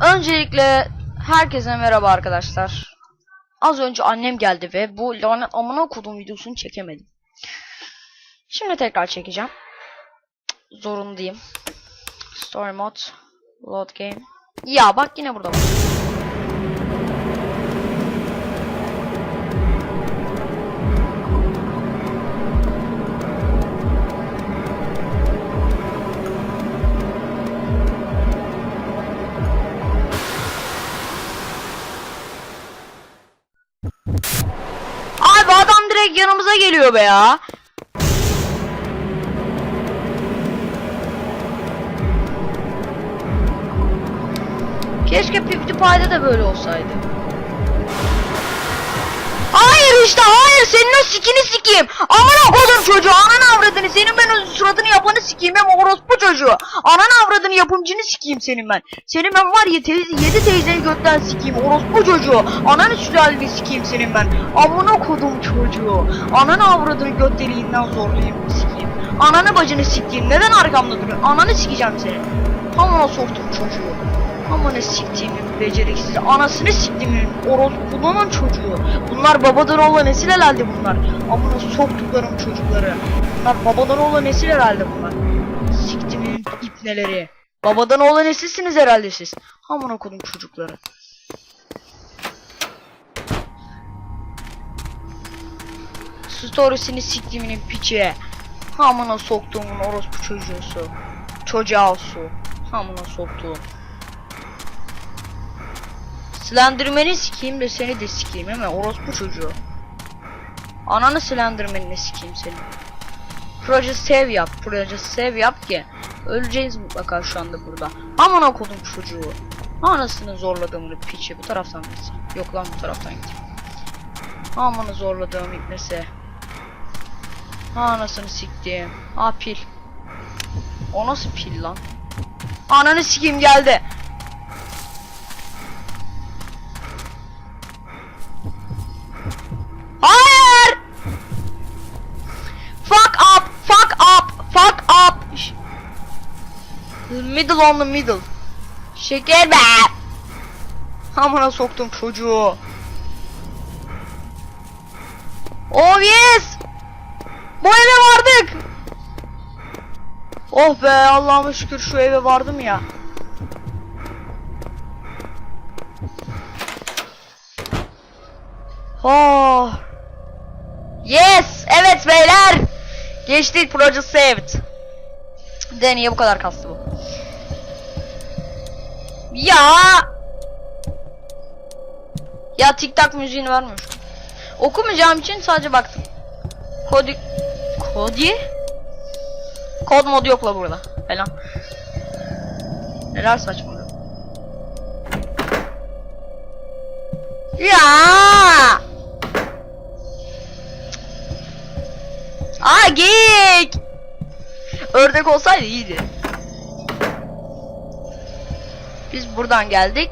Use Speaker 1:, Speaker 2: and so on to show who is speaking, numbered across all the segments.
Speaker 1: Öncelikle herkese merhaba arkadaşlar. Az önce annem geldi ve bu lanet amına okudum videosunu çekemedim. Şimdi tekrar çekeceğim. Zorundayım. Story mode. Load game. Ya bak yine burada. var. Direkt yanımıza geliyor be ya. Keşke PewDiePie'de de böyle olsaydı. Hayır işte hayır senin o sikini sikeyim. Amına koydum çocuğu anan avradını senin ben suratını yapanı sikeyim hem orospu çocuğu. Anan avradını yapımcını sikeyim senin ben. Senin ben var ya teyze, yedi teyzeyi götten sikeyim orospu çocuğu. Ananı sülalini sikeyim senin ben. Amına kodum çocuğu. Ananı avradını göt deliğinden zorlayayım sikeyim. Ananı bacını sikeyim. Neden arkamda duruyorsun? Ananı sikeceğim seni. Amına soktum çocuğu. Amına siktiğimin beceriksiz anasını siktiğimin orospunun çocuğu. Bunlar babadan oğla nesil herhalde bunlar. Amına soktuklarım çocukları. Bunlar babadan oğla nesil herhalde bunlar. İpneleri. Babadan oğla nesilsiniz herhalde siz. Amına kodum çocukları. Storiesini siktiğimin piçi. Amına soktuğumun orospu çocuğusu. Çocuğa su. Amına soktuğum. Slenderman'i sikeyim de seni de sikeyim hemen orospu çocuğu. Ananı Slenderman'ini sikeyim seni. Proje save yap, proje save yap ki öleceğiz mutlaka şu anda burada. Aman okudum çocuğu. Anasını zorladığım piçi bu taraftan gitsin. Yok lan bu taraftan git. Amanı zorladığım ipnesi. Anasını siktiğim. Aa pil. O nasıl pil lan? Ananı sikeyim geldi. Middle on the middle. Şeker be. Amına soktum çocuğu. Oh yes. Bu eve vardık. Oh be Allah'ıma şükür şu eve vardım ya. Oh. Yes! Evet beyler! Geçtik Project Saved. De niye bu kadar kastı bu? Ya! Ya TikTok müziğini vermiyor. Okumayacağım için sadece baktım. Kodi... Kodi? Kod modu yok la burada. Falan. Neler saçmalıyor. Ya! Aa geyik! Ördek olsaydı iyiydi. Biz buradan geldik.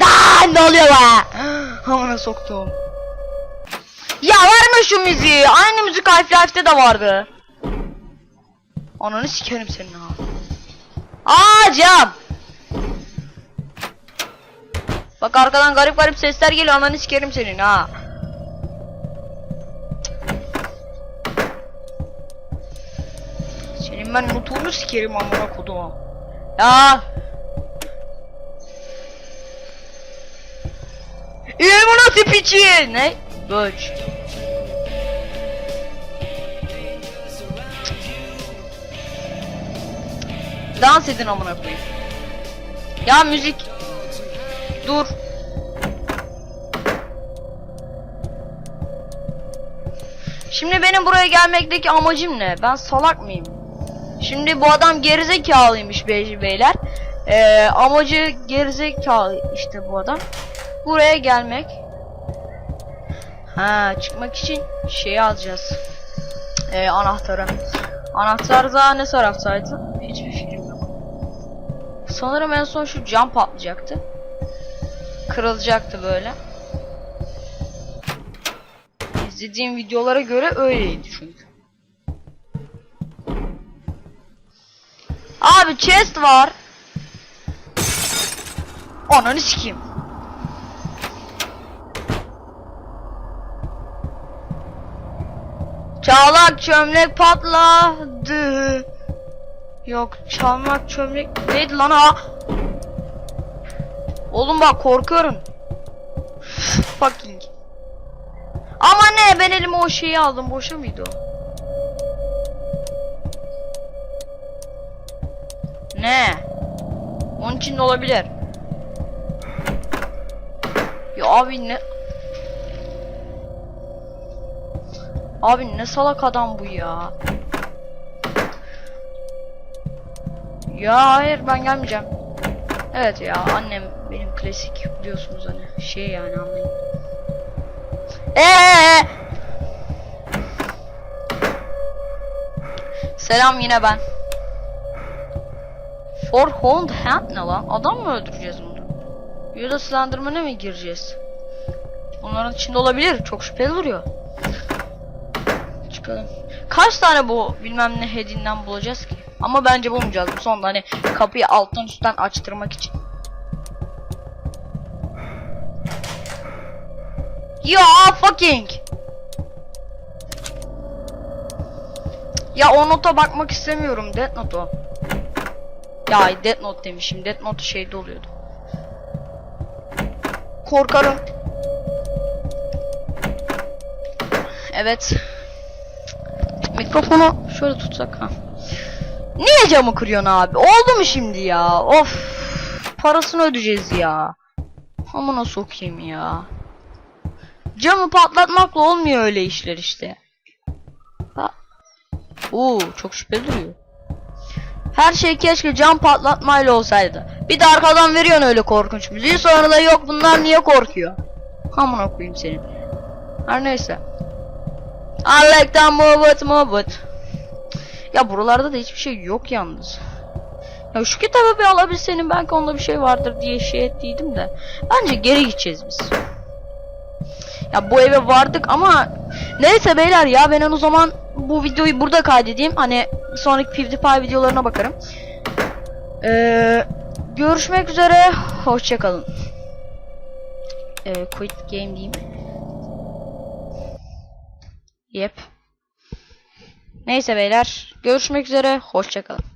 Speaker 1: Daa ne oluyor be? Hamına soktum. Ya verme şu müziği. Aynı müzik Half-Life'de de vardı. Ananı sikerim senin ha. Aa cam. Bak arkadan garip garip sesler geliyor ananı sikerim senin ha. Senin ben nutunu sikerim amına koduma. Ya. İyi bu nasıl piçi? Ne? Göç. Dans edin amına koyayım. Ya müzik. Dur. Şimdi benim buraya gelmekteki amacım ne? Ben salak mıyım? Şimdi bu adam gerizekalıymış bey beyler. Ee, amacı gerizekalı işte bu adam. Buraya gelmek. Ha çıkmak için şeyi alacağız. Ee, anahtarı. Anahtar da ne taraftaydı? Hiçbir fikrim yok. Sanırım en son şu cam patlayacaktı. Kırılacaktı böyle. İzlediğim videolara göre öyleydi çünkü. Abi chest var. Ananı sikeyim. Çağlak çömlek patladı. Yok çalmak çömlek neydi lan ha? Oğlum bak korkuyorum. Fucking. Ama ne ben elime o şeyi aldım boşa mıydı o? Ne? Onun için de olabilir. Ya abi ne? Abi ne salak adam bu ya. Ya hayır ben gelmeyeceğim. Evet ya annem benim klasik biliyorsunuz hani şey yani anlayın. Eee. Selam yine ben. For Hold Hand ne lan? Adam mı öldüreceğiz bunu? Ya da Slenderman'e mi gireceğiz? Bunların içinde olabilir. Çok şüpheli duruyor. Çıkalım. Kaç tane bu bilmem ne hedinden bulacağız ki? Ama bence bulmayacağız. Bu sonunda hani kapıyı alttan üstten açtırmak için. Ya fucking. Ya o nota bakmak istemiyorum. Death Note. Ya Death Note demişim. Death Note şeyde oluyordu. Korkarım. Evet. Mikrofonu şöyle tutsak ha. Niye camı kırıyorsun abi? Oldu mu şimdi ya? Of. Parasını ödeyeceğiz ya. Amına sokayım ya. Camı patlatmakla olmuyor öyle işler işte. Ha. Oo çok şüpheli duruyor. Her şey keşke cam patlatmayla olsaydı. Bir de arkadan veriyorsun öyle korkunç müziği sonra da yok bunlar niye korkuyor? Amına koyayım senin. Her neyse. I like that move it. Ya buralarda da hiçbir şey yok yalnız. Ya şu kitabı bir alabilsenin belki onda bir şey vardır diye şey ettiydim de. Bence geri gideceğiz biz. Ya bu eve vardık ama neyse beyler ya ben o zaman bu videoyu burada kaydedeyim. Hani sonraki PewDiePie videolarına bakarım. Ee, görüşmek üzere. Hoşçakalın. Ee, quit game diyeyim. Yep. Neyse beyler. Görüşmek üzere. Hoşçakalın.